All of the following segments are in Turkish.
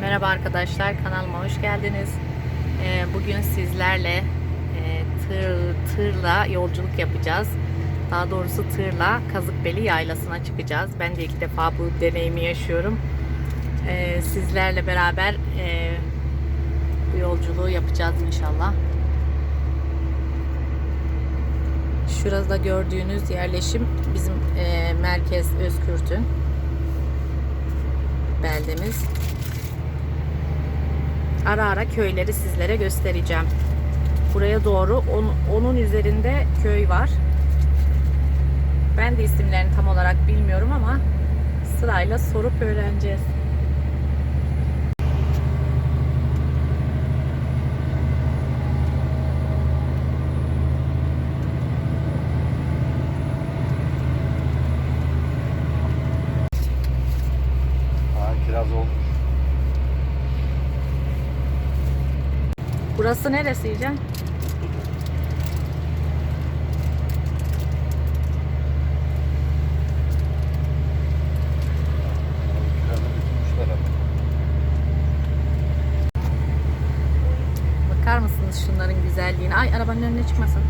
Merhaba arkadaşlar kanalıma hoş geldiniz. Ee, Bugün sizlerle e, tır, tırla yolculuk yapacağız. Daha doğrusu tırla Kazıkbeli Yaylası'na çıkacağız. Ben de ilk defa bu deneyimi yaşıyorum. Ee, Sizlerle beraber e, bu yolculuğu yapacağız inşallah. Şurada gördüğünüz yerleşim bizim e, merkez Özkürt'ün beldemiz. Ara ara köyleri sizlere göstereceğim. Buraya doğru on- onun üzerinde köy var. Ben de isimlerini tam olarak bilmiyorum ama sırayla sorup öğreneceğiz. Burası neresi Yücel? Bakar mısınız şunların güzelliğine? Ay arabanın önüne çıkmasın.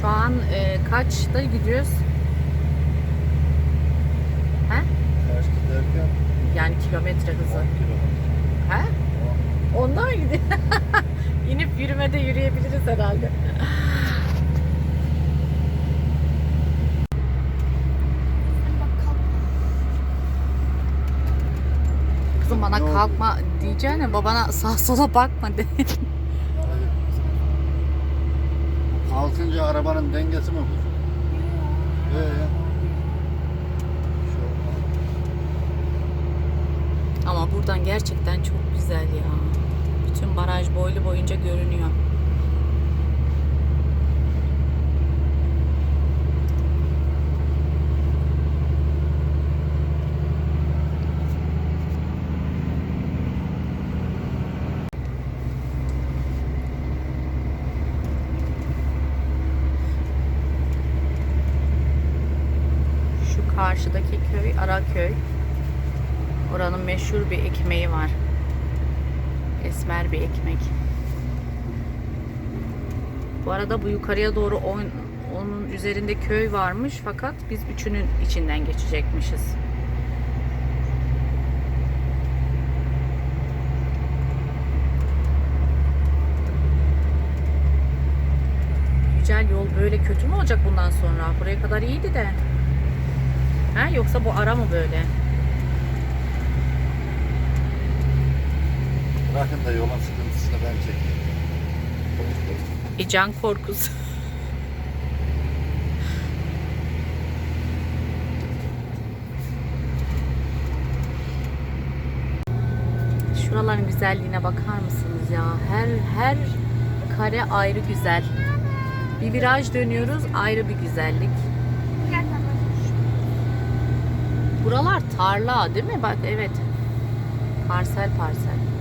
Şu an e, kaçta gidiyoruz? He? Kaç giderken Yani kilometre 10 hızı. He? Onda mı gidiyor? İnip yürümede yürüyebiliriz herhalde. Kızım bana kalkma diyeceğine babana sağ sola bakma de. Kalkınca arabanın dengesi mi bu? Ee, şu Ama buradan gerçekten çok güzel ya. Bütün baraj boylu boyunca görünüyor. Karşıdaki köy Araköy. Meşhur bir ekmeği var. Esmer bir ekmek. Bu arada bu yukarıya doğru on, onun üzerinde köy varmış fakat biz üçünün içinden geçecekmişiz. Yücel yol böyle kötü mü olacak bundan sonra? Buraya kadar iyiydi de. Ha yoksa bu ara mı böyle? Bırakın da yolun sıkıntısını ben çekeyim. E can korkusu. Şuraların güzelliğine bakar mısınız ya? Her her kare ayrı güzel. Bir viraj dönüyoruz ayrı bir güzellik. Buralar tarla değil mi? Bak evet. Parsel parsel.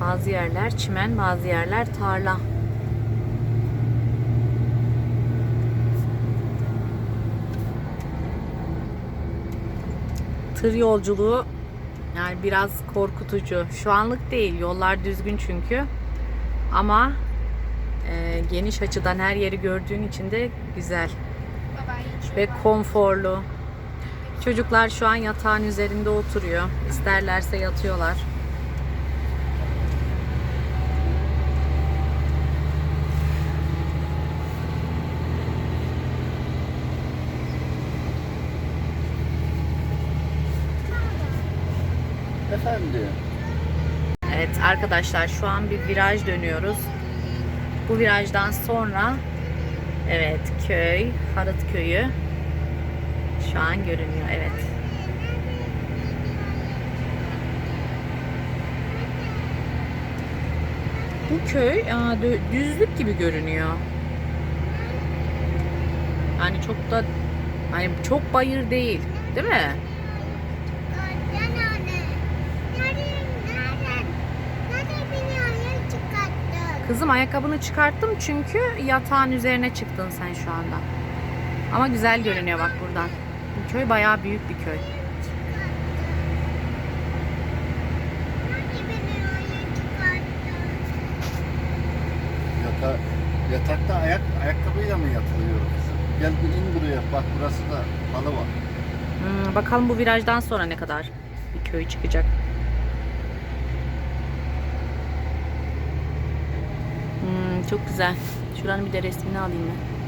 Bazı yerler çimen, bazı yerler tarla. Tır yolculuğu yani biraz korkutucu. Şu anlık değil. Yollar düzgün çünkü. Ama e, geniş açıdan her yeri gördüğün için de güzel ve konforlu. Çocuklar şu an yatağın üzerinde oturuyor. İsterlerse yatıyorlar. Efendim. Evet arkadaşlar şu an bir viraj dönüyoruz. Bu virajdan sonra evet köy, Harıt köyü şu an görünüyor evet. Bu köy aa, düzlük gibi görünüyor. Yani çok da hani çok bayır değil, değil mi? Kızım ayakkabını çıkarttım çünkü yatağın üzerine çıktın sen şu anda. Ama güzel görünüyor bak buradan. Bu köy bayağı büyük bir köy. Yata, yatakta ayak ayakkabıyla mı yatılıyor kızım? Gel bir in buraya. Bak burası da halı var. Hmm, bakalım bu virajdan sonra ne kadar bir köy çıkacak. Hmm, çok güzel. Şuranın bir de resmini alayım ben.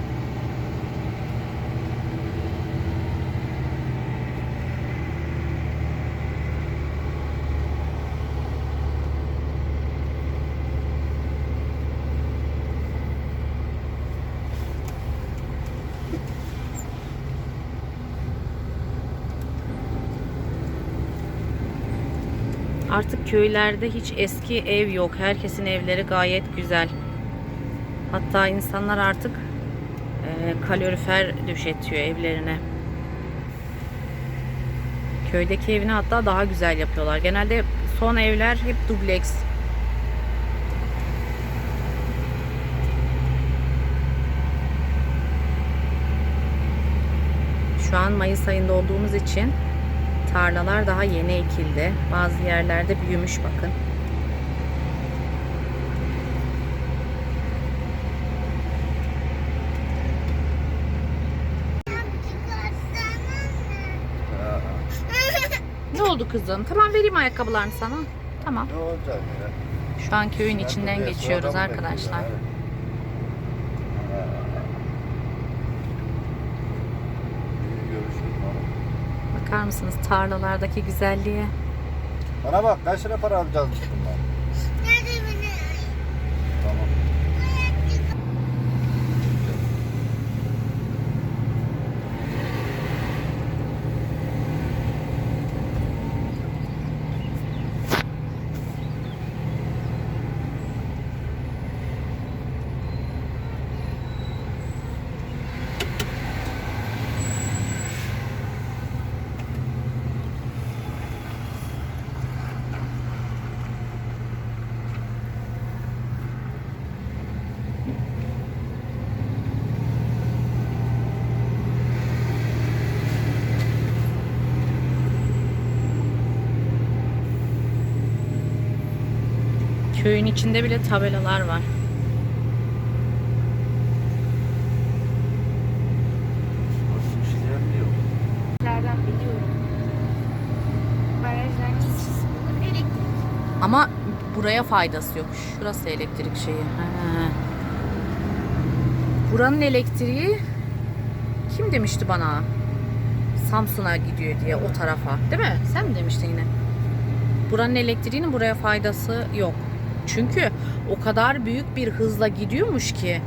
Artık köylerde hiç eski ev yok. Herkesin evleri gayet güzel. Hatta insanlar artık e, kalorifer döşetiyor evlerine. Köydeki evini hatta daha güzel yapıyorlar. Genelde son evler hep dubleks. Şu an Mayıs ayında olduğumuz için tarlalar daha yeni ekildi. Bazı yerlerde büyümüş bakın. Ha, Ne oldu kızım? Tamam vereyim ayakkabılarını sana. Tamam. ne olacak ya? Şu an köyün Ben içinden geçiyoruz arkadaşlar. Bakar mısınız tarlalardaki güzelliğe? Bana bak kaç lira para alacağız bundan? Tamam. Köyün içinde bile tabelalar var. Nereden biliyorum. Barajlar bulur elektrik. Ama buraya faydası yok. Şurası elektrik şeyi. Ha. Buranın elektriği kim demişti bana? Samsun'a gidiyor diye o tarafa. Değil mi? Sen mi demiştin yine? Buranın elektriğinin buraya faydası yok. Çünkü o kadar büyük bir hızla gidiyormuş ki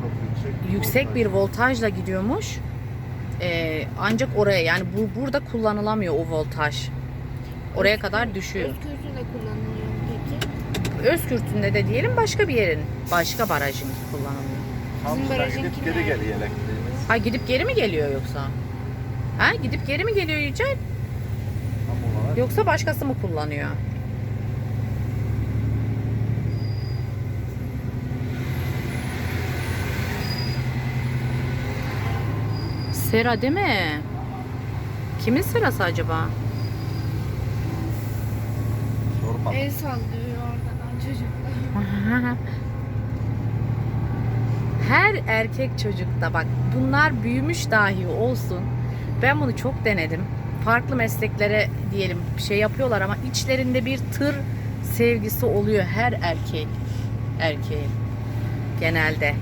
Çok yüksek. yüksek bir voltajla gidiyormuş. Ee, ancak oraya yani bu burada kullanılamıyor o voltaj. Oraya kadar düşüyor. Özgürlüğü de kullanılıyor peki. Özkürt'ünde de diyelim başka bir yerin, başka barajın kullanılıyor. Samsun'a barajın gidip geri geliyor elektriğimiz. Ha gidip geri mi geliyor yoksa? Ha gidip geri mi geliyor Yücel? Yoksa başkası mı kullanıyor? Sera değil mi? Kimin serası acaba? Sorma. El sallıyor oradan çocuklar. Her erkek çocukta bak bunlar büyümüş dahi olsun. Ben bunu çok denedim. Farklı mesleklere diyelim bir şey yapıyorlar ama içlerinde bir tır sevgisi oluyor her erkek erkeğin genelde.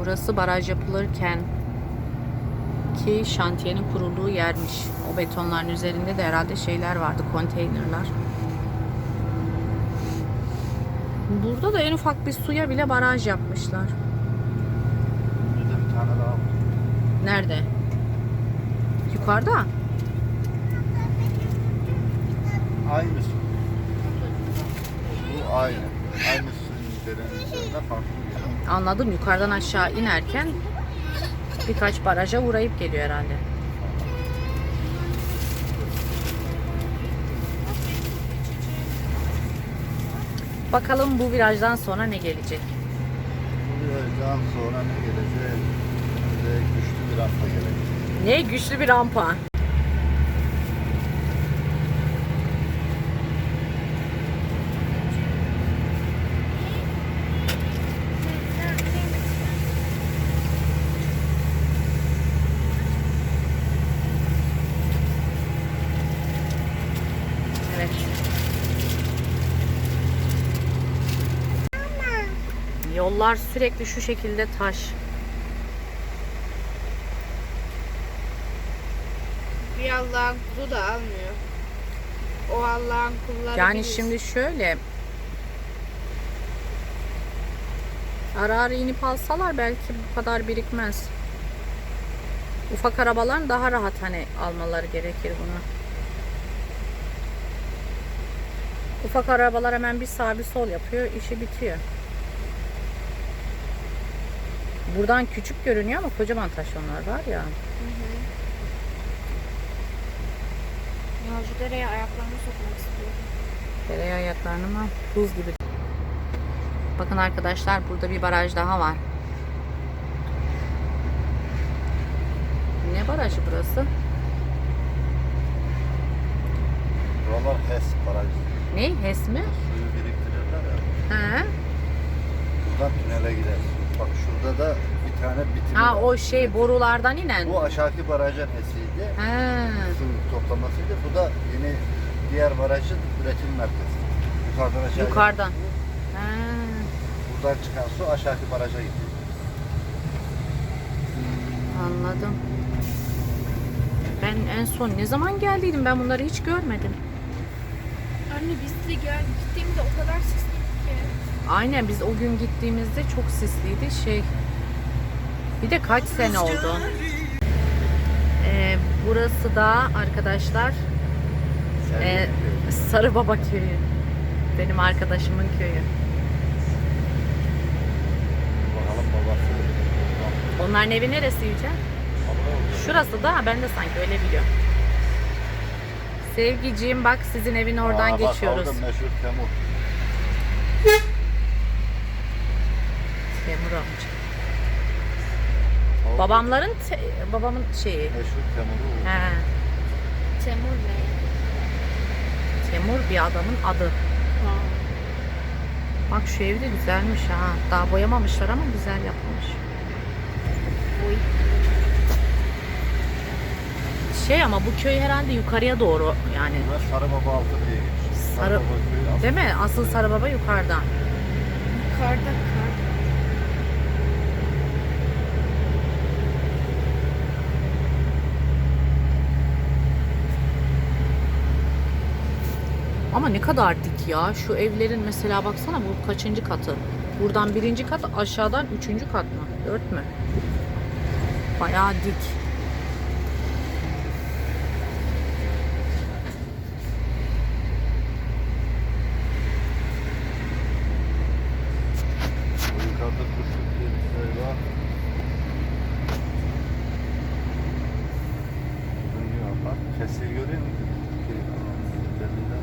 Burası baraj yapılırken ki şantiyenin kurulduğu yermiş. O betonların üzerinde de herhalde şeyler vardı, konteynerler. Burada da en ufak bir suya bile baraj yapmışlar. Burada bir tane daha var. Nerede? Yukarıda. Aynı su. Bu aynı. Aynı suyun üzerinde farklı anladım yukarıdan aşağı inerken birkaç baraja uğrayıp geliyor herhalde. Bakalım bu virajdan sonra ne gelecek? Bu virajdan sonra ne gelecek? Bize güçlü bir rampa gelecek. Ne? Güçlü bir rampa. Yollar sürekli şu şekilde taş. Bir Allah'ın kulu da almıyor. O Allah'ın kulları Yani bilir. şimdi şöyle ara ara inip alsalar belki bu kadar birikmez. Ufak arabaların daha rahat hani almaları gerekir bunu. Ufak arabalar hemen bir sağ bir sol yapıyor, işi bitiyor. Buradan küçük görünüyor ama kocaman taş onlar var ya. Ya şu dereye ayaklarını sokmak istiyorum. Tereyağı ayaklarını mı? Buz gibi. Bakın arkadaşlar burada bir baraj daha var. Ne barajı burası? Buralar HES barajı. Ne? HES mi? Suyu biriktirirler ya. He. Buradan tünele gider. Bak şurada da bir tane bitimi Ha var. o şey borulardan inen. Bu aşağıki barajın HES'iydi. He. Su toplamasıydı. Bu da yeni diğer barajın üretim merkezi. Yukarıdan aşağı. Yukarıdan. gidiyor. He. Buradan çıkan su aşağıki baraja gidiyor. Anladım. Ben en son ne zaman geldiydim ben bunları hiç görmedim. Anne biz de gel gittiğimde o kadar ki. Aynen biz o gün gittiğimizde çok sisliydi şey. Bir de kaç sene oldu. Ee, burası da arkadaşlar e, Sarıbaba köyü. Benim arkadaşımın köyü. Onların evi neresi Yücel? Şurası da ben de sanki öyle biliyorum. Sevgiciğim bak sizin evin oradan Aa, bak, geçiyoruz. orada meşhur Temur. Orada Babamların te- babamın şeyi. Meşhur Temur'u. He, Temur ne? Temur bir adamın adı. Bak şu ev de güzelmiş ha. Daha boyamamışlar ama güzel yapılmış. Oy. Şey ama bu köy herhalde yukarıya doğru yani. Burası Sarıbaba altı diye geçiyor. Sarı- aslında. Değil mi? Asıl Sarıbaba yukarıda. Karda kar. Ama ne kadar dik ya. Şu evlerin mesela baksana bu kaçıncı katı? Buradan birinci kat aşağıdan üçüncü kat mı? Dört mü? Bayağı dik. Bu Yukarıda kuşluk diye bir köy var. Dönüyor bak. Keseyi görüyor musun? Üzerinde.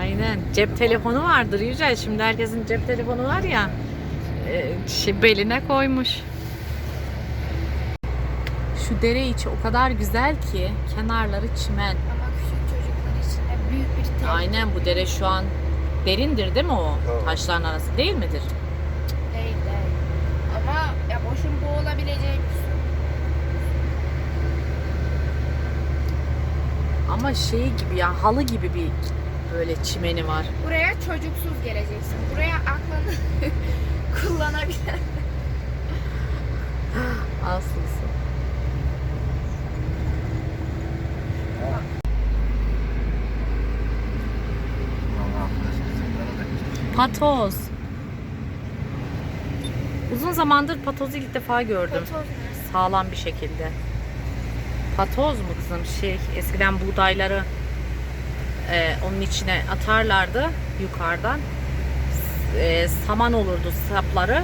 Aynen. Cep telefonu vardır Yücel. Şimdi herkesin cep telefonu var ya. e, Şey, beline koymuş. Şu dere içi o kadar güzel ki kenarları çimen. Ama küçük çocuklar için de büyük bir tehlike. Aynen bu dere şu an derindir değil mi o? Evet. Taşların arası değil midir? Değil değil. Ama ya boşun boğulabileceği bir su. Ama şey gibi ya halı gibi bir böyle çimeni var. Buraya çocuksuz geleceksin. Buraya aklını kullanabilen. Aslısı. Vallahi bizimlere de hiç- Patoz. Uzun zamandır patozu ilk defa gördüm. Patoz neresi? Sağlam bir şekilde. Patoz mu kızım? Şey eskiden buğdayları e, onun içine atarlardı yukarıdan. E, saman olurdu sapları.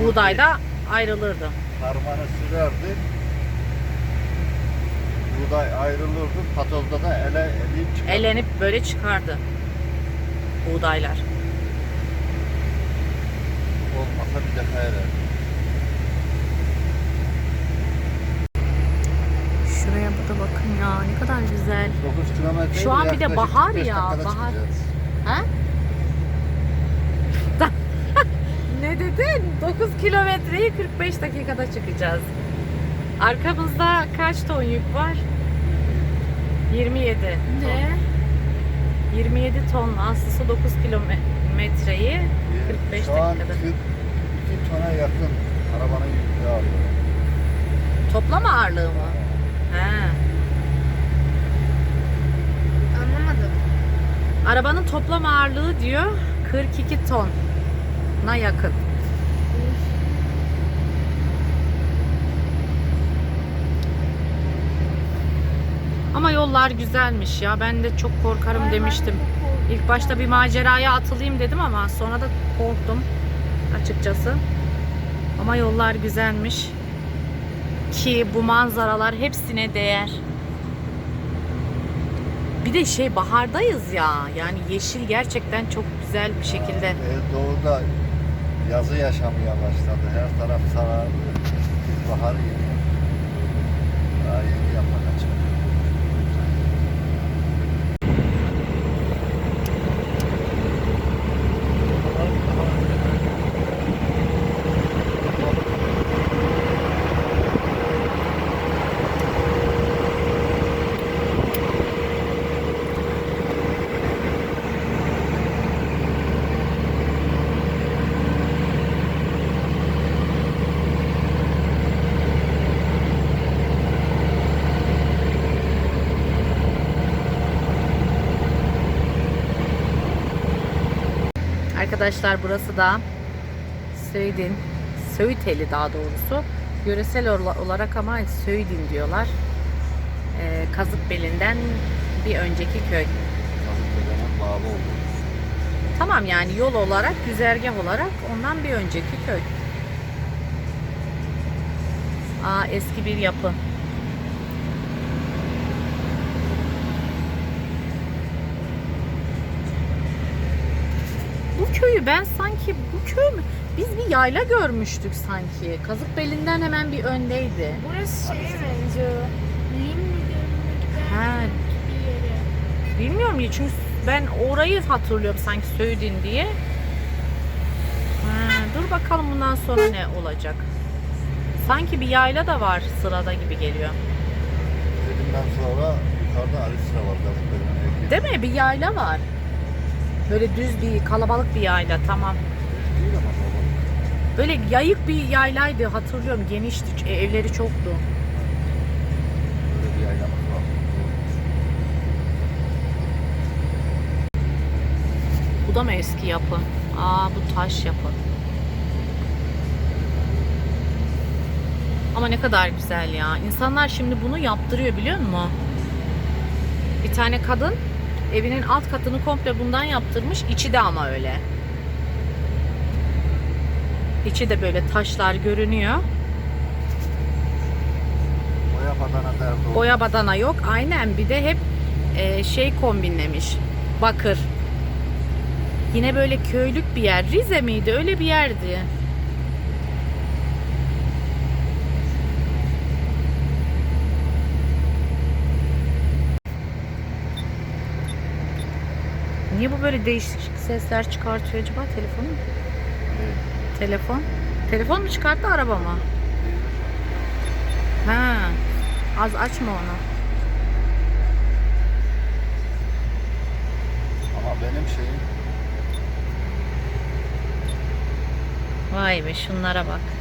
Bu Buğday da ayrılırdı. Harmanı sürerdi. Buğday ayrılırdı. Patozda da ele eleyip çıkardı. Elenip böyle çıkardı. buğdaylar. Olmasa bir defa eder. Şuraya bu da bakın ya ne kadar güzel. 9 kilometre. Şu an bir de bahar 45 ya, bahar. Ha? ne dedin? 9 kilometreyi 45 dakikada çıkacağız. Arkamızda kaç ton yük var? 27 ton. Ne? 27 ton aslında 9 kilometreyi 45 Şu an dakikada. 42 tona yakın arabanın yükü alıyor. Toplam ağırlığı mı? He. Anlamadım. Arabanın toplam ağırlığı diyor 42 tona yakın. Ama yollar güzelmiş ya. Ben de çok korkarım Ay, demiştim. İlk başta bir maceraya atılayım dedim ama sonra da korktum açıkçası. Ama yollar güzelmiş. Ki bu manzaralar hepsine değer. Bir de şey bahardayız ya. Yani yeşil gerçekten çok güzel bir şekilde. Ee, doğuda yazı yaşamaya başladı. Her taraf sarardı. Bahar geliyor. Daha Arkadaşlar burası da Söğüt'ün, Söğüteli daha doğrusu. Yöresel ola- olarak ama Söğüt'ün diyorlar. Ee, Kazıkbeli'nden bir önceki köy. Kazıklı'nın bağlı oldu. Tamam yani yol olarak, güzergah olarak ondan bir önceki köy. Aa eski bir yapı. Bu köyü ben sanki bu köy mü? Biz bir yayla görmüştük sanki. Kazıkbeli'nden hemen bir öndeydi. Burası şeye benziyor. Lim Ha, bir yere. Bilmiyorum ya çünkü ben orayı hatırlıyorum sanki Söğüdin diye. Ha, dur bakalım bundan sonra ne olacak. Sanki bir yayla da var sırada gibi geliyor. Dedimden sonra yukarıda Alisra var. Değil mi? Bir yayla var. Böyle düz bir kalabalık bir yayla tamam. Değil. Böyle yayık bir yaylaydı hatırlıyorum genişti ç- evleri çoktu. Bu da mı eski yapı? Aa bu taş yapı. Ama ne kadar güzel ya. İnsanlar şimdi bunu yaptırıyor biliyor musun? Bir tane kadın evinin alt katını komple bundan yaptırmış. İçi de ama öyle. İçi de böyle taşlar görünüyor. Boya badana derdi. Boya badana yok. Aynen bir de hep e, şey kombinlemiş. Bakır. Yine böyle köylük bir yer. Rize miydi? Öyle bir yerdi. Niye bu böyle değişik sesler çıkartıyor acaba telefonu? Evet. Telefon. Telefon mu çıkarttı araba mı? Ha. Az açma onu. Ama benim şeyim Vay be şunlara bak.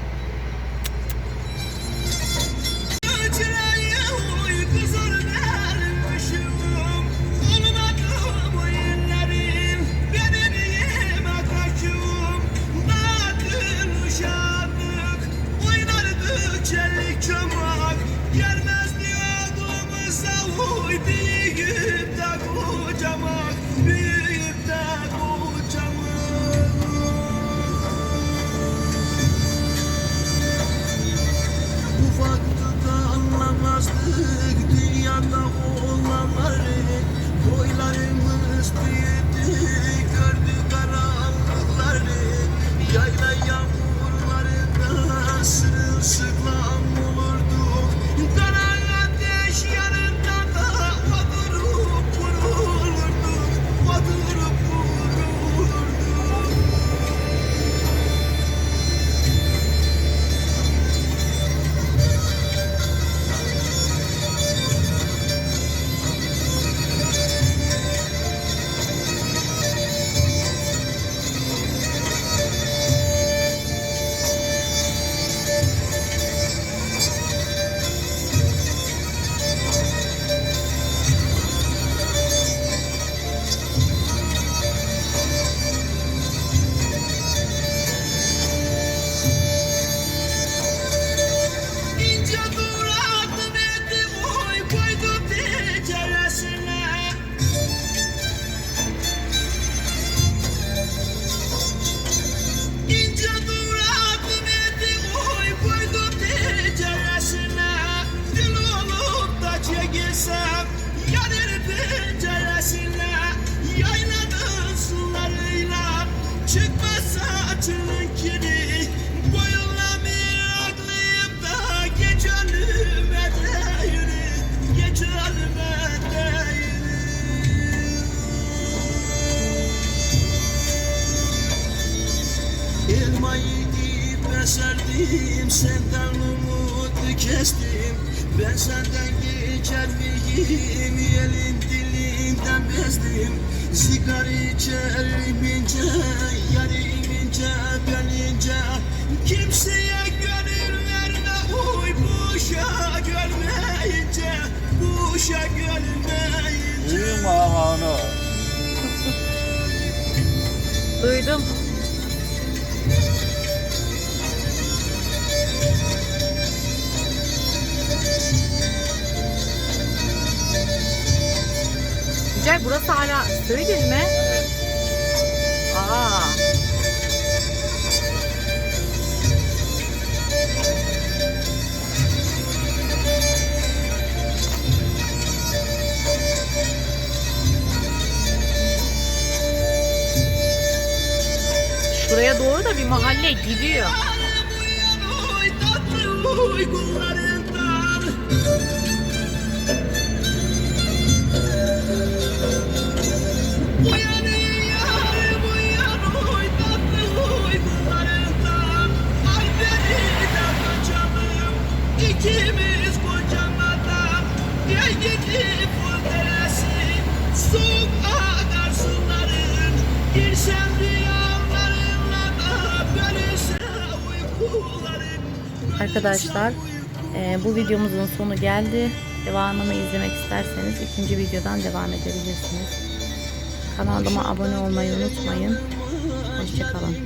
just be desem Yanır penceresine kestim. Ben senden geçer miyim Elin dilinden bezdim Sigar içerim ince Yarim ince ben ince Kimseye gönül verme Uy boşa görmeyince Boşa görmeyince Duyma ama onu. Duydum. Güzel burası hala Söğüdül mü? Aa. Şuraya doğru da bir mahalle gidiyor. Videomuzun sonu geldi. Devamını izlemek isterseniz ikinci videodan devam edebilirsiniz. Kanalıma abone olmayı unutmayın. Hoşçakalın.